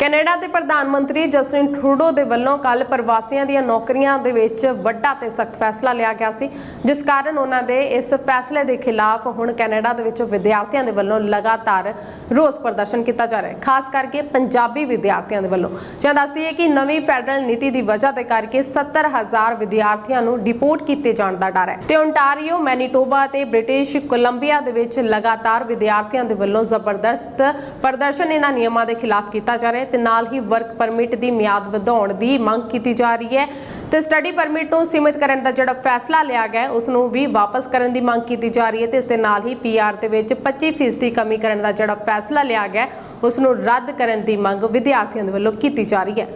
Canada ਦੇ ਪ੍ਰਧਾਨ ਮੰਤਰੀ ਜਸਟਿਨ ਟਰੂਡੋ ਦੇ ਵੱਲੋਂ ਕੱਲ ਪ੍ਰਵਾਸੀਆਂ ਦੀਆਂ ਨੌਕਰੀਆਂ ਦੇ ਵਿੱਚ ਵੱਡਾ ਤੇ ਸਖਤ ਫੈਸਲਾ ਲਿਆ ਗਿਆ ਸੀ, ਜਿਸ ਕਾਰਨ ਉਹਨਾਂ ਦੇ ਇਸ ਫੈਸਲੇ ਦੇ ਖਿਲਾਫ ਹੁਣ ਕੈਨੇਡਾ ਦੇ ਵਿੱਚ ਵਿਦਿਆਰਥੀਆਂ ਦੇ ਵੱਲੋਂ ਲਗਾਤਾਰ ਰੋਸ ਪ੍ਰਦਰਸ਼ਨ ਕੀਤਾ ਜਾ ਰਿਹਾ ਹੈ, ਖਾਸ ਕਰਕੇ ਪੰਜਾਬੀ ਵਿਦਿਆਰਥੀਆਂ ਦੇ ਵੱਲੋਂ। ਜਾਂ ਦੱਸਦੀ ਹੈ ਕਿ ਨਵੀਂ ਫੈਡਰਲ ਨੀਤੀ ਦੀ ਵਜ੍ਹਾ ਦੇ ਕਰਕੇ 70000 ਵਿਦਿਆਰਥੀਆਂ ਨੂੰ ਡਿਪੋਰਟ ਕੀਤੇ ਜਾਣ ਦਾ ਡਰ ਹੈ। ਤੇ ਓਨਟਾਰੀਓ ਮੈਨੀਟੋਬਾ ਤੇ ਬ੍ਰਿਟਿਸ਼ ਕੋਲੰਬੀਆ ਦੇ ਵਿੱਚ ਲਗਾਤਾਰ ਵਿਦਿਆਰਥੀਆਂ ਦੇ ਵੱਲੋਂ ਜ਼ਬਰਦਸਤ ਪ੍ਰਦਰਸ਼ਨ ਇਹਨਾਂ ਨਿਯਮਾਂ ਦੇ ਖਿਲਾਫ ਕੀਤਾ ਜਾ ਰਿਹਾ ਹੈ ਤੇ ਨਾਲ ਹੀ ਵਰਕ ਪਰਮਿਟ ਦੀ ਮਿਆਦ ਵਧਾਉਣ ਦੀ ਮੰਗ ਕੀਤੀ ਜਾ ਰਹੀ ਹੈ। ਤੇ ਸਟੱਡੀ ਪਰਮਿਟ ਨੂੰ ਸੀਮਿਤ ਕਰਨ ਦਾ ਜਿਹੜਾ ਫੈਸਲਾ ਲਿਆ ਗਿਆ ਹੈ, ਉਸ ਨੂੰ ਵੀ ਵਾਪਸ ਕਰਨ ਦੀ ਮੰਗ ਕੀਤੀ ਜਾ ਰਹੀ ਹੈ ਤੇ ਇਸ ਦੇ ਨਾਲ ਹੀ ਪੀਆਰ ਦੇ ਵਿੱਚ 25% ਦੀ ਕਮੀ ਕਰਨ ਦਾ ਜਿਹੜਾ ਫੈਸਲਾ ਲਿਆ ਗਿਆ ਹੈ, ਉਸ ਨੂੰ ਰੱਦ ਕਰਨ ਦੀ ਮੰਗ ਵਿਦਿਆਰਥੀਆਂ ਦੇ ਵੱਲੋਂ ਕੀਤੀ ਜਾ ਰਹੀ ਹੈ।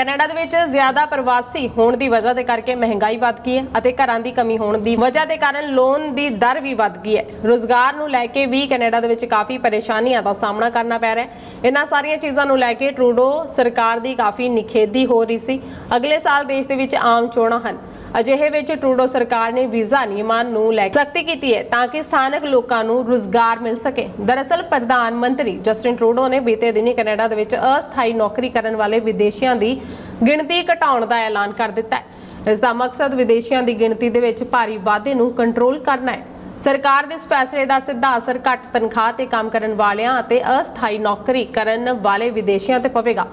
ਕੈਨੇਡਾ ਦੇ ਵਿੱਚ ਜ਼ਿਆਦਾ ਪ੍ਰਵਾਸੀ ਹੋਣ ਦੀ ਵਜ੍ਹਾ ਦੇ ਕਰਕੇ ਮਹਿੰਗਾਈ ਵੱਧ ਗਈ ਹੈ ਅਤੇ ਘਰਾਂ ਦੀ ਕਮੀ ਹੋਣ ਦੀ ਵਜ੍ਹਾ ਦੇ ਕਾਰਨ ਲੋਨ ਦੀ ਦਰ ਵੀ ਵੱਧ ਗਈ ਹੈ। ਰੋਜ਼ਗਾਰ ਨੂੰ ਲੈ ਕੇ ਵੀ ਕੈਨੇਡਾ ਦੇ ਵਿੱਚ ਕਾਫੀ ਪਰੇਸ਼ਾਨੀਆਂ ਦਾ ਸਾਹਮਣਾ ਕਰਨਾ ਪੈ ਰਿਹਾ ਹੈ। ਇਹਨਾਂ ਸਾਰੀਆਂ ਚੀਜ਼ਾਂ ਨੂੰ ਲੈ ਕੇ ਟਰੂਡੋ ਸਰਕਾਰ ਦੀ ਕਾਫੀ ਨਿਖੇਧੀ ਹੋ ਰਹੀ ਸੀ। ਅਗਲੇ ਸਾਲ ਦੇਸ਼ ਦੇ ਵਿੱਚ ਆਮ ਚੋਣਾਂ ਹਨ। ਅਜਿਹੇ ਵਿੱਚ ਟਰੂਡੋ ਸਰਕਾਰ ਨੇ ਵੀਜ਼ਾ ਨਿਯਮਾਂ ਨੂੰ ਲੈ ਕੇ ਸਖਤੀ ਕੀਤੀ ਹੈ ਤਾਂ ਕਿ ਸਥਾਨਕ ਲੋਕਾਂ ਨੂੰ ਰੁਜ਼ਗਾਰ ਮਿਲ ਸਕੇ। ਦਰਅਸਲ, ਪ੍ਰਧਾਨ ਮੰਤਰੀ ਜਸਟਿਨ ਟਰੂਡੋ ਨੇ ਬੀਤੇ ਦਿਨੀ ਕੈਨੇਡਾ ਦੇ ਵਿੱਚ ਅਸਥਾਈ ਨੌਕਰੀ ਕਰਨ ਵਾਲੇ ਵਿਦੇਸ਼ੀਆਂ ਦੀ ਗਿਣਤੀ ਘਟਾਉਣ ਦਾ ਐਲਾਨ ਕਰ ਦਿੱਤਾ ਹੈ। ਇਸ ਦਾ ਮਕਸਦ ਵਿਦੇਸ਼ੀਆਂ ਦੀ ਗਿਣਤੀ ਦੇ ਵਿੱਚ ਭਾਰੀ ਵਾਧੇ ਨੂੰ ਕੰਟਰੋਲ ਕਰਨਾ ਹੈ। ਸਰਕਾਰ ਦੇ ਇਸ ਫੈਸਲੇ ਦਾ ਸਿੱਧਾ ਅਸਰ ਘੱਟ ਤਨਖਾਹ ਤੇ ਕੰਮ ਕਰਨ ਵਾਲਿਆਂ ਅਤੇ ਅਸਥਾਈ ਨੌਕਰੀ ਕਰਨ ਵਾਲੇ ਵਿਦੇਸ਼ੀਆਂ ਤੇ ਪਵੇਗਾ,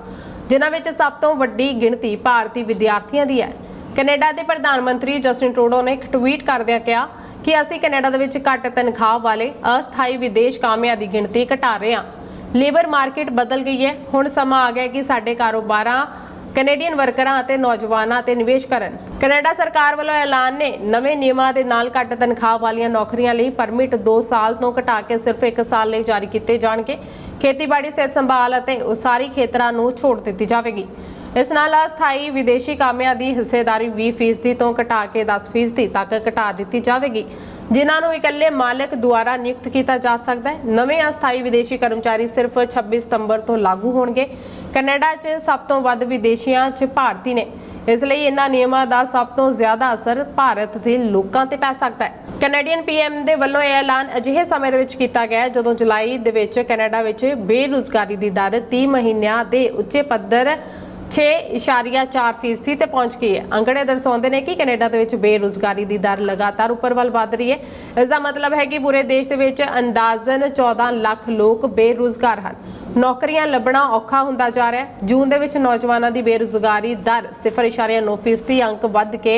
ਜਿਨ੍ਹਾਂ ਵਿੱਚ ਸਭ ਤੋਂ ਵੱਡੀ ਗਿਣਤੀ ਭਾਰਤੀ ਵਿਦਿਆਰਥੀਆਂ ਦੀ ਹੈ। ਕੈਨੇਡਾ ਦੇ ਪ੍ਰਧਾਨ ਮੰਤਰੀ ਜਸਟਿਨ ਟਰੂਡੋ ਨੇ ਇੱਕ ਟਵੀਟ ਕਰਦਿਆਂ ਕਿਹਾ ਕਿ ਅਸੀਂ ਕੈਨੇਡਾ ਦੇ ਵਿੱਚ ਘੱਟ ਤਨਖਾਹ ਵਾਲੇ ਅਸਥਾਈ ਵਿਦੇਸ਼ ਕਾਮਿਆਂ ਦੀ ਗਿਣਤੀ ਘਟਾ ਰਹੇ ਹਾਂ। ਲੇਬਰ ਮਾਰਕੀਟ ਬਦਲ ਗਈ ਹੈ। ਹੁਣ ਸਮਾਂ ਆ ਗਿਆ ਕਿ ਸਾਡੇ ਕਾਰੋਬਾਰਾਂ, ਕੈਨੇਡੀਅਨ ਵਰਕਰਾਂ ਅਤੇ ਨੌਜਵਾਨਾਂ ਤੇ ਨਿਵੇਸ਼ ਕਰਨ। ਕੈਨੇਡਾ ਸਰਕਾਰ ਵੱਲੋਂ ਐਲਾਨ ਨੇ ਨਵੇਂ ਨਿਯਮਾਂ ਦੇ ਨਾਲ ਘੱਟ ਤਨਖਾਹ ਵਾਲੀਆਂ ਨੌਕਰੀਆਂ ਲਈ ਪਰਮਿਟ 2 ਸਾਲ ਤੋਂ ਘਟਾ ਕੇ ਸਿਰਫ 1 ਸਾਲ ਲਈ ਜਾਰੀ ਕੀਤੇ ਜਾਣਗੇ। ਖੇਤੀਬਾੜੀ, ਸਿਹਤ ਸੰਭਾਲ ਅਤੇ ਉਸਾਰੀ ਖੇਤਰਾਂ ਨੂੰ ਛੋਟ ਦਿੱਤੀ ਜਾਵੇਗੀ। ਇਸ ਨਾਲ ਅਸਥਾਈ ਵਿਦੇਸ਼ੀ ਕਾਮਿਆਂ ਦੀ ਹਿੱਸੇਦਾਰੀ 20% ਤੋਂ ਘਟਾ ਕੇ 10% ਤੱਕ ਘਟਾ ਦਿੱਤੀ ਜਾਵੇਗੀ। ਜਿਨ੍ਹਾਂ ਨੂੰ ਇਕੱਲੇ ਮਾਲਕ ਦੁਆਰਾ ਨਿਯੁਕਤ ਕੀਤਾ ਜਾ ਸਕਦਾ ਹੈ। ਨਵੇਂ ਅਸਥਾਈ ਵਿਦੇਸ਼ੀ ਕਰਮਚਾਰੀ ਸਿਰਫ 26 ਸਤੰਬਰ ਤੋਂ ਲਾਗੂ ਹੋਣਗੇ। ਕੈਨੇਡਾ 'ਚ ਸਭ ਤੋਂ ਵੱਧ ਵਿਦੇਸ਼ੀਆਂ 'ਚ ਭਾਰਤੀ ਨੇ। ਇਸ ਲਈ ਇਹਨਾਂ ਨਿਯਮਾਂ ਦਾ ਸਭ ਤੋਂ ਜ਼ਿਆਦਾ ਅਸਰ ਭਾਰਤ ਦੇ ਲੋਕਾਂ ਤੇ ਪੈ ਸਕਦਾ ਹੈ। ਕੈਨੇਡੀਅਨ ਪੀਐਮ ਦੇ ਵੱਲੋਂ ਇਹ ਐਲਾਨ ਅਜਿਹੇ ਸਮੇਂ ਦੇ ਵਿੱਚ ਕੀਤਾ ਗਿਆ ਜਦੋਂ ਜੁਲਾਈ ਦੇ ਵਿੱਚ ਕੈਨੇਡਾ ਵਿੱਚ ਬੇਰੁਜ਼ਗਾਰੀ ਦੀ ਦਰ 30 ਮਹੀਨਿਆਂ ਦੇ ਉੱਚੇ ਪੱਧਰ 6.4% ਤੇ ਪਹੁੰਚ ਗਈ ਹੈ। ਅੰਕੜੇ ਦਰਸਾਉਂਦੇ ਨੇ ਕਿ ਕੈਨੇਡਾ ਦੇ ਵਿੱਚ ਬੇਰੁਜ਼ਗਾਰੀ ਦੀ ਦਰ ਲਗਾਤਾਰ ਉੱਪਰ ਵੱਲ ਵਧ ਰਹੀ ਹੈ। ਇਸ ਦਾ ਮਤਲਬ ਹੈ ਕਿ ਪੂਰੇ ਦੇਸ਼ ਦੇ ਵਿੱਚ ਅੰਦਾਜ਼ਨ 14 ਲੱਖ ਲੋਕ ਬੇਰੁਜ਼ਗਾਰ ਹਨ। ਨੌਕਰੀਆਂ ਲੱਭਣਾ ਔਖਾ ਹੁੰਦਾ ਜਾ ਰਿਹਾ ਹੈ। ਜੂਨ ਦੇ ਵਿੱਚ ਨੌਜਵਾਨਾਂ ਦੀ ਬੇਰੁਜ਼ਗਾਰੀ ਦਰ 0.9% ਅੰਕ ਵੱਧ ਕੇ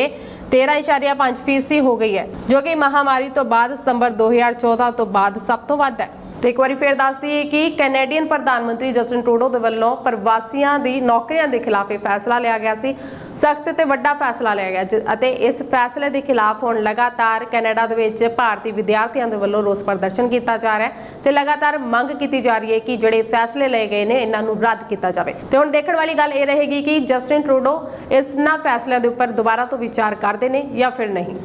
13.5% ਹੋ ਗਈ ਹੈ, ਜੋ ਕਿ ਮਹਾਮਾਰੀ ਤੋਂ ਬਾਅਦ ਸਤੰਬਰ 2014 ਤੋਂ ਬਾਅਦ ਸਭ ਤੋਂ ਵੱਧ ਹੈ। ਤੇ ਇੱਕ ਵਾਰੀ ਫੇਰ ਦੱਸ ਦਈਏ ਕਿ ਕੈਨੇਡੀਅਨ ਪ੍ਰਧਾਨ ਮੰਤਰੀ ਜਸਟਿਨ ਟਰੂਡੋ ਦੇ ਵੱਲੋਂ ਪ੍ਰਵਾਸੀਆਂ ਦੀ ਨੌਕਰੀਆਂ ਦੇ ਖਿਲਾਫ ਇਹ ਫੈਸਲਾ ਲਿਆ ਗਿਆ ਸੀ। ਸਖਤ ਤੇ ਵੱਡਾ ਫੈਸਲਾ ਲਿਆ ਗਿਆ, ਜਿ- ਅਤੇ ਇਸ ਫੈਸਲੇ ਦੇ ਖਿਲਾਫ ਹੁਣ ਲਗਾਤਾਰ ਕੈਨੇਡਾ ਦੇ ਵਿੱਚ ਭਾਰਤੀ ਵਿਦਿਆਰਥੀਆਂ ਦੇ ਵੱਲੋਂ ਰੋਸ ਪ੍ਰਦਰਸ਼ਨ ਕੀਤਾ ਜਾ ਰਿਹਾ ਹੈ ਤੇ ਲਗਾਤਾਰ ਮੰਗ ਕੀਤੀ ਜਾ ਰਹੀ ਹੈ ਕਿ ਜਿਹੜੇ ਫੈਸਲੇ ਲਏ ਗਏ ਨੇ, ਇਹਨਾਂ ਨੂੰ ਰੱਦ ਕੀਤਾ ਜਾਵੇ। ਤੇ ਹੁਣ ਦੇਖਣ ਵਾਲੀ ਗੱਲ ਇਹ ਰਹੇਗੀ ਕਿ ਜਸਟਿਨ ਟਰੂਡੋ ਇਸ ਨਾ ਫੈਸਲਿਆਂ ਦੇ ਉੱਪਰ ਦੁਬਾਰਾ ਤੋਂ ਵਿਚਾਰ ਕਰਦੇ ਨੇ ਜਾਂ ਫਿਰ ਨਹੀਂ।